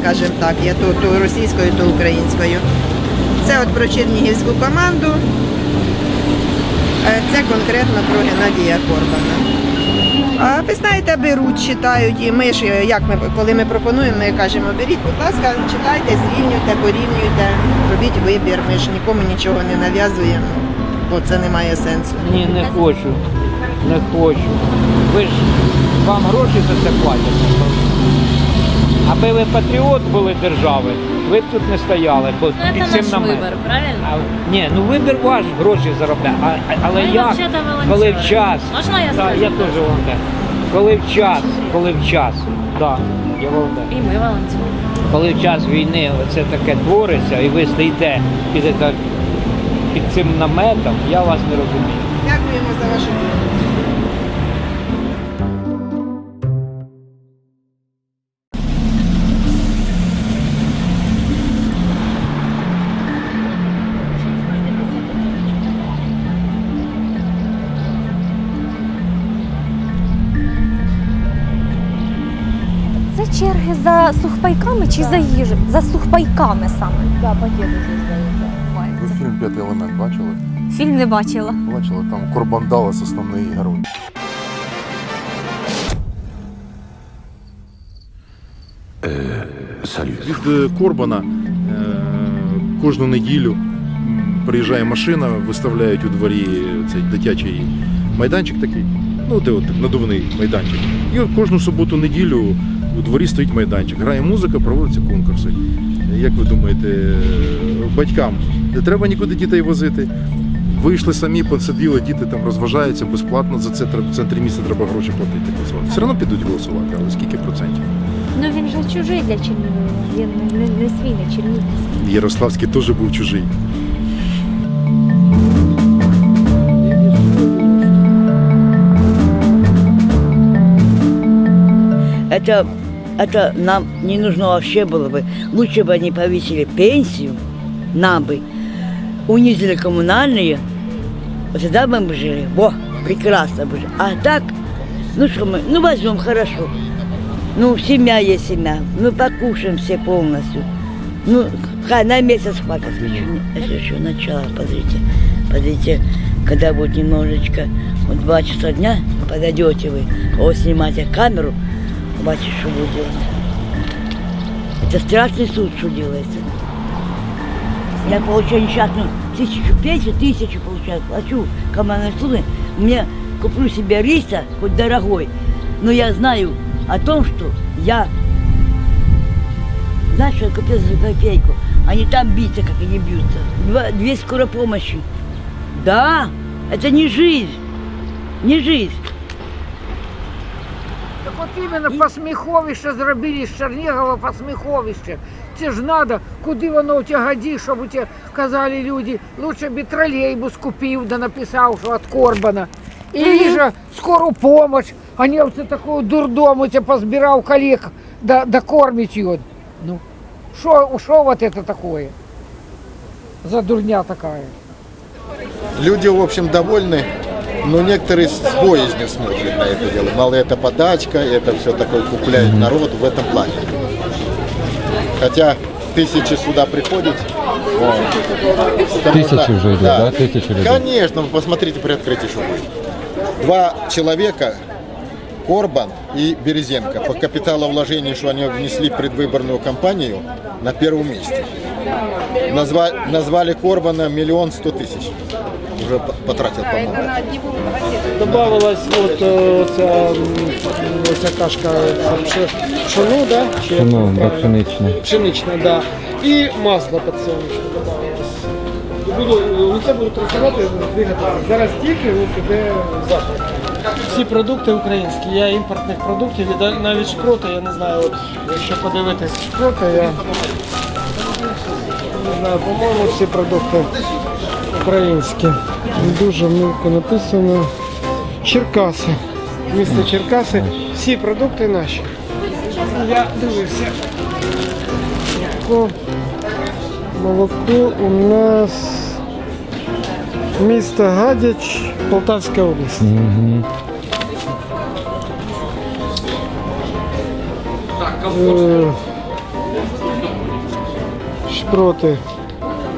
Скажімо так, є то, то російською, то українською. Це от про чернігівську команду. Е, Це конкретно про Геннадія Корбана. Ви знаєте, беруть, читають, і ми ж, е, як ми, коли ми пропонуємо, ми кажемо, беріть, будь ласка, читайте, зрівнюйте, порівнюйте, робіть вибір. Ми ж нікому нічого не нав'язуємо, бо це не має сенсу. Ні, не хочу. Не хочу. Ви ж вам гроші за це платять. Аби ви патріот були держави, ви б тут не стояли, бо Ну, під это цим наш наметом. выбор, правильно? А, ні, ну вибір ваш гроші заробляє. А, а- але Ми як? взагалі-то волонтери. Коли в час. Можна я Так, скажу? я теж волонтер. Коли в час, коли в час. Так, я волонтер. І ми волонтери. Коли в час війни це таке твориться, і ви стоїте під, ета- під цим наметом, я вас не розумію. Дякуємо за вашу черги за сухпайками чи за їжею? За сухпайками саме. Ви фільм П'ятий елемент бачили? Фільм не бачила. Бачили, там Корбан Даллас основний герой. Від е, Корбана е, кожну неділю м, приїжджає машина, виставляють у дворі цей дитячий майданчик такий, ну де от надувний майданчик. І от кожну суботу-неділю у дворі стоїть майданчик. Грає музика, проводяться конкурси. Як ви думаєте, е, батькам не треба нікуди дітей возити? Вийшли самі, посиділи, діти там розважаються безплатно. За це в центрі міста треба гроші платити. Все одно підуть голосувати, але скільки процентів? Ну він же чужий для Чернігова. Він не, не свій, не чернігівський. Ярославський теж був чужий. Это, это нам не нужно вообще было бы. Лучше бы они повесили пенсию, нам бы, унизили коммунальные, вот тогда бы мы жили. Во, прекрасно бы жили. А так, ну что мы, ну возьмем хорошо. Ну, семья есть семья. Ну, покушаем все полностью. Ну, хай на месяц хватит. Еще, еще начало, подождите. Подождите, когда будет немножечко, вот два часа дня, подойдете вы, вот снимаете камеру, Бачиш, что будет делать. Это страшный суд, что делается. Я получаю несчастную тысячу пенсию, тысячу получаю, плачу командные услуги. Мне куплю себе риса, хоть дорогой, но я знаю о том, что я знаешь, я купил за копейку. Они там биться, как они бьются. Два, две скорой помощи. Да, это не жизнь. Не жизнь. Так от іменно посміховище зробили з Чернігова посміховище. Це ж надо, куди воно у тебе годі, щоб у тебе казали люди, лучше б тролейбус купив, да написав, що від Корбана. Или же скору помощь, а не оце такого дурдому тебе позбирав коллег, да, да кормить його. Ну, що, що вот это такое? За дурня такая. Люди, в общем, довольны, но некоторые с боязнью смотрят на это дело. Мало это подачка, это все такое купляет народ в этом плане. Хотя тысячи сюда приходят. Тысячи уже идут, да? Тысячи людей. Конечно, вы посмотрите при открытии, что будет. Два человека, Корбан и Березенко, по капиталовложению, что они внесли в предвыборную кампанию, на первом месте. Назва- назвали Корбана миллион сто тысяч. Уже по- потратил, по-моему. Добавилась от оця, оця кашка пшено, да? Ну, да, пшеничне. Пшеничне, да. І масло підсолнечне додавалось. І буду, ну це буду працювати, двигати. Зараз тільки от іде запах. Всі продукти українські. Я імпортних продуктів, і навіть шпроти, я не знаю, от, якщо подивитись шпроти, я не знаю, по-моєму, всі продукти українські. Дуже мілко написано. Черкаси. Місто Черкаси. Всі продукти наші. Я дивився. Молоко, у нас місто Гадяч, Полтавська область. Угу. Е, Шпроти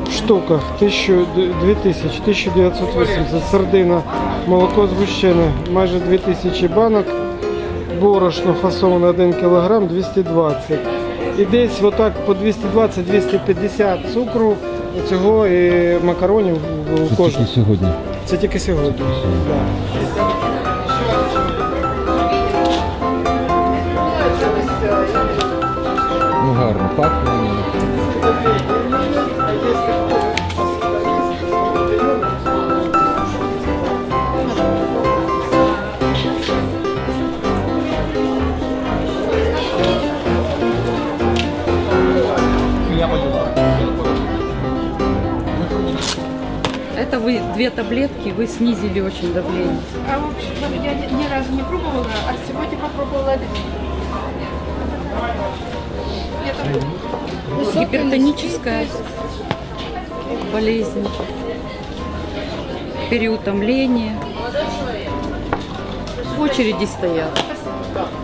в штуках 1000, 2000, 1980, сардина, молоко згущене, майже 2000 банок, борошно фасоване 1 кг 220. І десь отак по 220-250 цукру, цього і макаронів у Це кожного. тільки сьогодні. Це тільки сьогодні. Да. Ну гарно, пахне. Вы две таблетки, вы снизили очень давление. А в общем, я ни, ни разу не пробовала, а сегодня попробовала Это Гипертоническая болезнь, переутомление. В очереди стоят.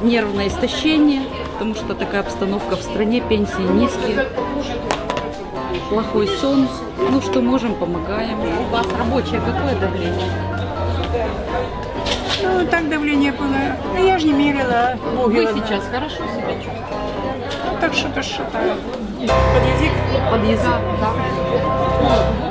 Нервное истощение, потому что такая обстановка в стране, пенсии низкие. Плохой сон. Ну что можем, помогаем. У вас рабочее какое давление? Ну, так давление было. Ну, я же не мерила. Вы сейчас хорошо себя чувствуете? Так что-то что-то. Под язык. Под язык, да.